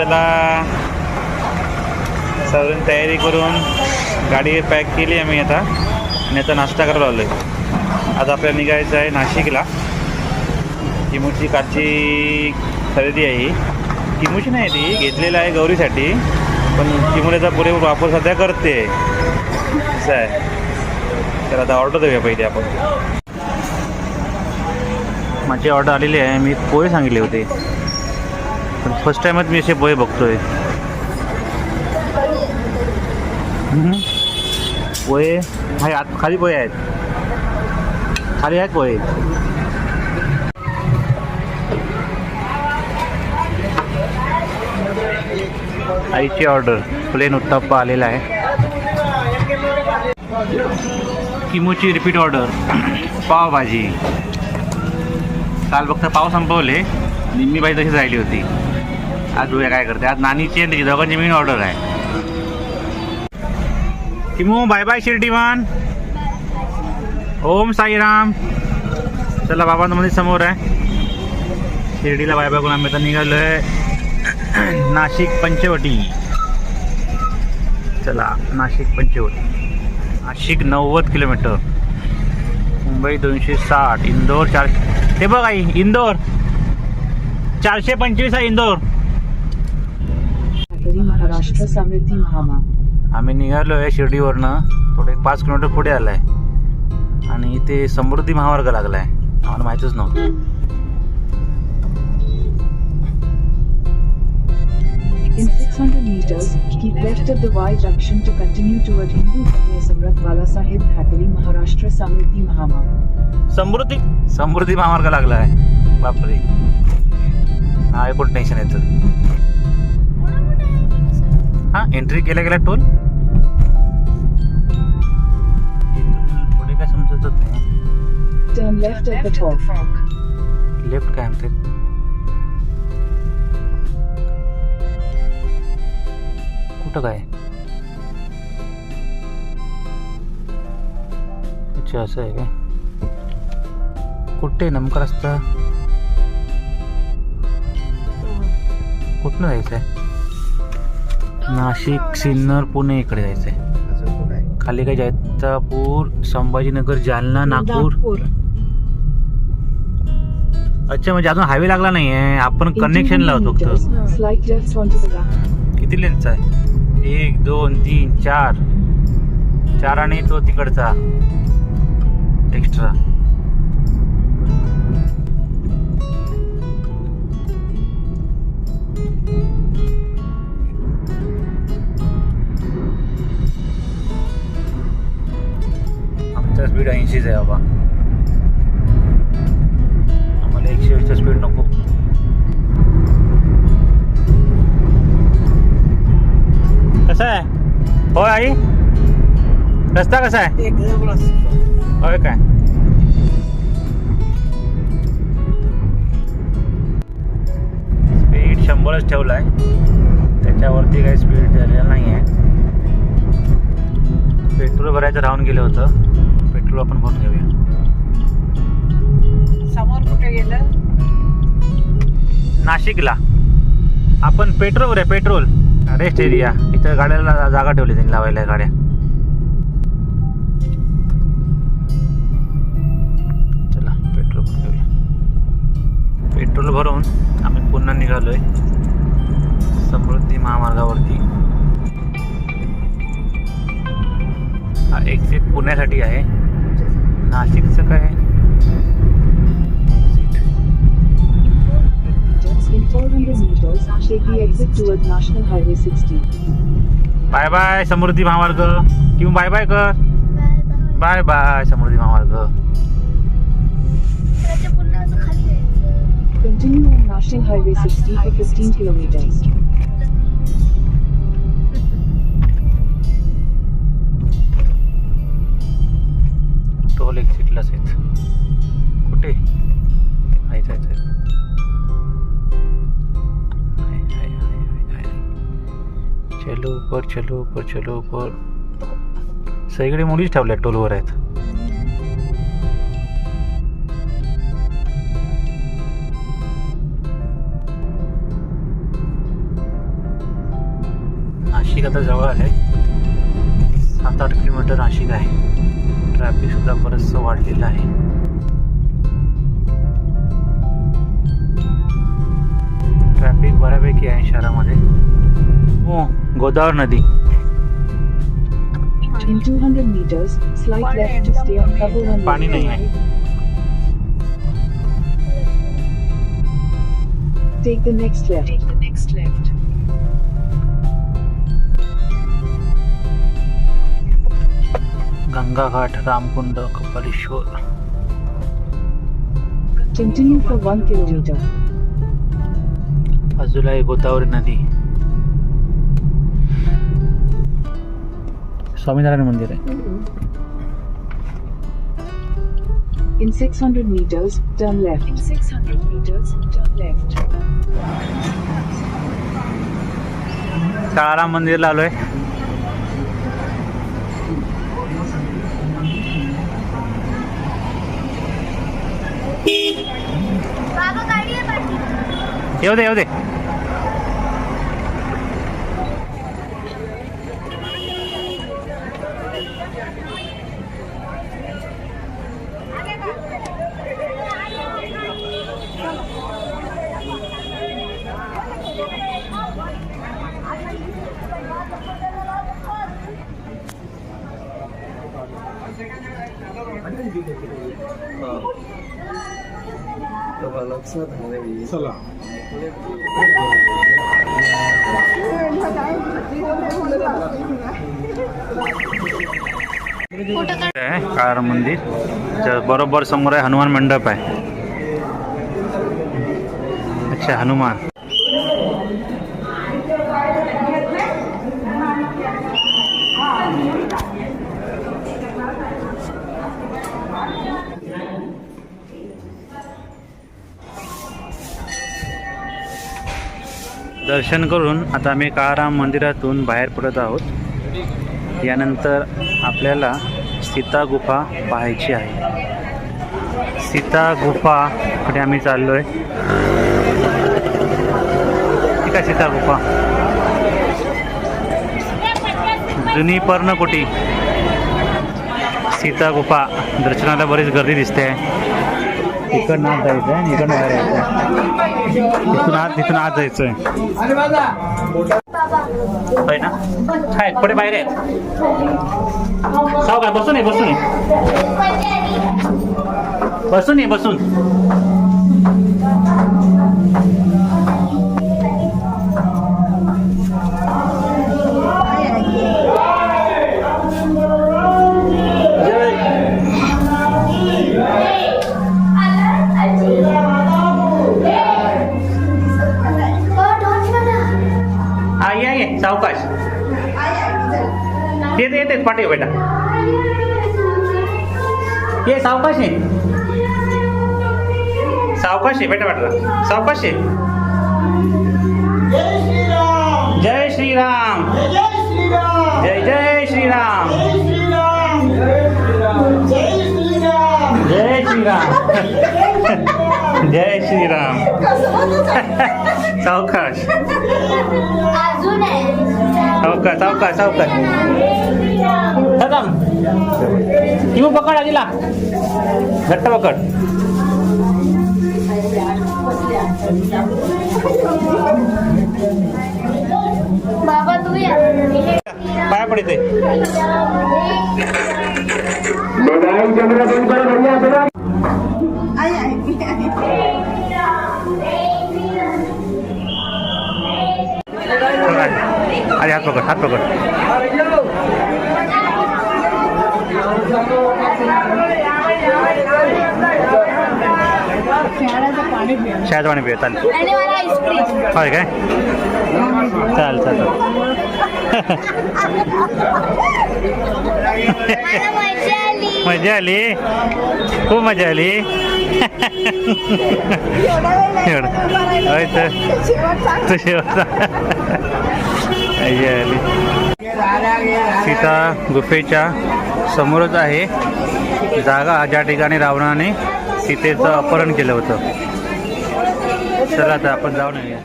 चला. सर्वांनी तयारी करून गाडी पॅक केली आम्ही आता. आणि आता नाश्ता करायला आलो आहे आज आपल्याला निघायचं आहे नाशिकला. किमूची कालची खरेदी आहे किमूची नाही ती घेतलेलं आहे गौरीसाठी. पण किमूल्याचा पुरेपूर वापर सध्या करते. असं आहे. तर आता ऑर्डर देऊया पहिले आपण. माझी ऑर्डर आलेली आहे. मी पोहे सांगितले होते. पण फर्स्ट टाईमच मी असे पोहे बघतोय. हम्म. पोहे आहे आत खाली पोहे आहेत. खाली आहेत पोहे आईची ऑर्डर प्लेन उत्तप्पा आलेला आहे. किमूची रिपीट ऑर्डर पावभाजी. काल फक्त पाव संपवले. निम्मी भाजी तशीच राहिली होती. आज उद्या काय करते? आज नानीची आणि दोघांची मेन ऑर्डर आहे. किमू बाय बाय शिर्डीवान. ओम साईराम. चला बाबांचं मध्ये समोर आहे. शिर्डीला बाय बाय करून आम्ही आता निघालो आहे नाशिक पंचवटी. चला नाशिक पंचवटी. नाशिक नव्वद किलोमीटर. मुंबई दोनशे साठ इंदोर चारशे. ते बघ आई इंदोर. चारशे पंचवीस आहे इंदोर. महाराष्ट्र समृद्धी महामा आम्ही निघालो आहे शिर्डीवरनं. थोडे एक पाच किलोमीटर पुढे आलं आहे आणि इथे समृद्धी महामार्ग लागला आहे आम्हाला माहीतच नव्हतं. In 600 meters, keep left of the Y junction to continue toward Hindu Bhagya Samrat Bala Sahib Thakere Maharashtra Samriddhi Mahama. समृद्धी? समृद्धी महामार्ग लागला आहे बापरे. हा ऐकून टेन्शन येतं. हा एंट्री केल्या गेल्या टोल पुढे काय समजतच नाही. लेफ्ट काय म्हणते? कुठं काय? अच्छा असं आहे काय कुठे आहे नेमका रस्ता? कुठनं जायचं आहे नाशिक सिन्नर पुणे इकडे जायचं आहे? खाली काय जैतापूर संभाजीनगर जालना नागपूर? अच्छा म्हणजे अजून हायवे लागला नाही आहे आपण कनेक्शन 1800 लावतो फक्त. किती लेन्सचा आहे? एक दोन तीन चार. चार आणि तो तिकडचा. एक्स्ट्रा आमचा स्पीड ऐंशीच आहे बाबा. आम्हाला एकशे वीसचा स्पीड नको. कसा आहे? होय आई? रस्ता कसा आहे? होय काय? स्पीड शंभरच ठेवला आहे त्याच्यावरती काही स्पीड झालेला नाही आहे पेट्रोल भरायचं राहून गेलं होतं. पेट्रोल आपण भरून घेऊया. समोर कुठे गेलं? नाशिकला. आपण पेट्रोल आहे पेट्रोल. Rest area. इथं गाड्याला जागा ठेवली त्यांनी लावायला गाड्या. चला पेट्रोल भरून घेऊया. पेट्रोल भरून आम्ही पुन्हा निघालोय समृद्धी महामार्गावरती. हा एक्झिट पुण्यासाठी आहे. नाशिकचं काय? Bye bye Samruddhi Mahamarg. किंवा बाय बाय कर. Bye bye Samruddhi Mahamarg. Continue national highway sixty fifteen kilometer toll एक्झिटलाच आहेत. कुठे? आहेत आहेत आहेत. आहे, चलो ऊपर चलो ऊपर चलो ऊपर. सगळीकडे मुलीच ठेवल्या टोलवर आहेत. नाशिक आता जवळ आलं आहे. सात आठ किलोमीटर नाशिक आहे. ट्रैफ़िक सुधा बरस वाड़ी है ट्रैफ़िक बयापैकी है शहरा मधे ओ गोदावर नदी 200 meters slide left to stay on double Gangaghat Ramkund Kapaleshwar for one kilometer. बाजूला आहे गोदावरी नदी स्वामीनारायण मंदिर आहे In 600 meters, turn left. In 600 meters, turn left. Kalaram मंदिरला आलोय पाठी येऊ काळ मंदिर. बरोबर समोर आहे हनुमान मंडप आहे. अच्छा हनुमान. दर्शन करून आता आम्ही काळाराम मंदिरातून बाहेर पडत आहोत. यानंतर आपल्याला सीता गुफा पाहायची आहे. सीता गुफाकडे आम्ही चाललो आहे ठीक आहे सीता गुफा. जुनी पर्णकुटी. सीता गुफा. दर्शनाला बरीच गर्दी दिसते. इकडनं आत जायचं आहे इकडनं बाहेर यायचं आहे. इथून आत तिथून आत जायचं आहे होय ना? काय पुढे बाहेर आहे साव काय बसून आहे बसून आहे बसून आहे बसून. येते पाठी बेटा. ये सावकाश आहे सावकाश आहे बेटा वाटला सावकाश आहे जय श्रीराम. जय जय श्रीराम. जय श्रीराम. जय श्रीराम. सावकाश. सावकाश सावकाश सावकाश. खतम किंवा पकड आधीला घट्ट पकड. बाबा तू पाया पडते. अरे हात पकड हात पकड. शाळेत पाणी पिऊया. चालेल. होय काय? चाल चाल मला मजा आली. खूप मजा आली. होय तर. तू शेवटचा आली. सीता गुफेच्या समोरच आहे. जागा ज्या ठिकाणी रावणाने सीतेचं अपहरण केलं होतं. चला आता आपण जाऊन येऊया.